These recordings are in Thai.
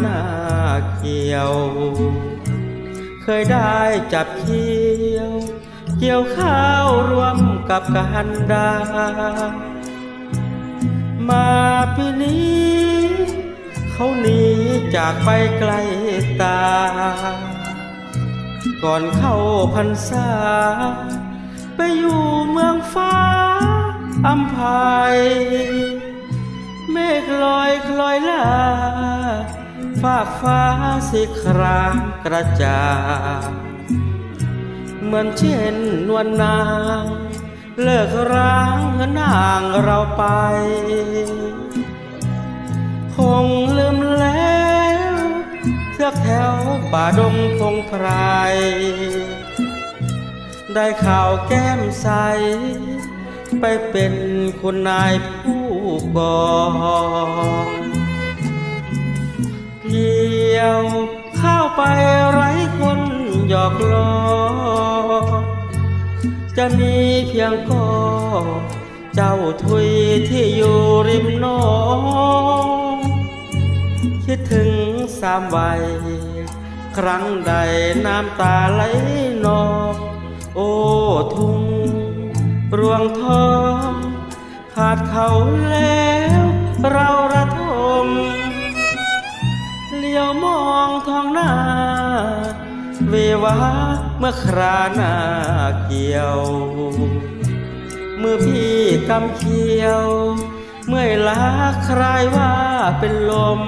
หน้าเกี่ยว เคยได้จับเคี้ยว เกี่ยวข้าวรวมกับกันดา มาปีนี้ เขาหนีจากไปไกลตา ก่อนเข้าพรรษา ไปอยู่เมืองฟ้าอัมพาย ฆลอยคลอยลาฝากฟ้าสิครามกระจาเหมือนเช่นนวลนาง เลิกร้างนางเราไป คงลืมแล้วเทือแถวป่าดงพงไพรได้ข่าวแก้มใส ไปเป็นคุณนายผู้ กองเกี่ยวเข้าไปไร้คนหยอกล้อ จะมีเพียงก็เจ้าทุยที่อยู่ริมหนอง คิดถึงสามวัย ครั้งใดน้ำตาไหลนอง โอ้ทุ่งรวงทอง ขาดเขาแล้ว เราระทมเลี้ยวมองท้องหน้า เววาเมื่อคราหน้าเกี่ยว มือพี่กำเขียว เมื่อยล้าคลายว่าเป็นลม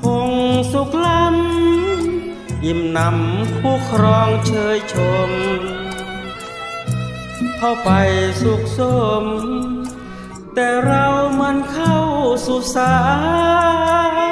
คงสุขล้ำยิ้มนำคู่ครองเชยชม เข้าไปสุขสม แต่เรามันเข้าสู่สาย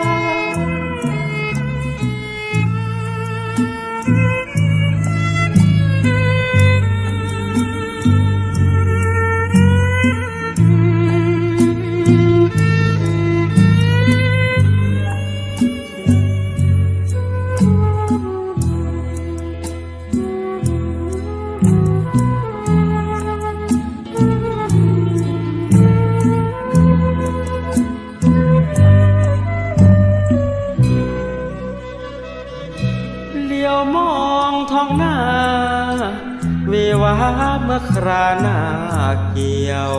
วิวาเมื่อคราหน้าเกี่ยว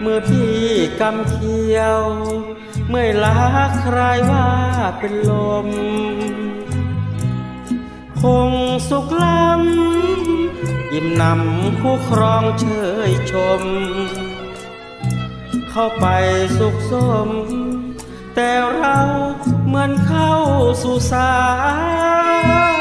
เมื่อพี่กำเขียว เมื่อล้าคลายว่าเป็นลม คงสุขล้ำยิ้มนำคู่ครองเชยชม เข้าไปสุขสม แต่เราเหมือนเข้าสู่สาย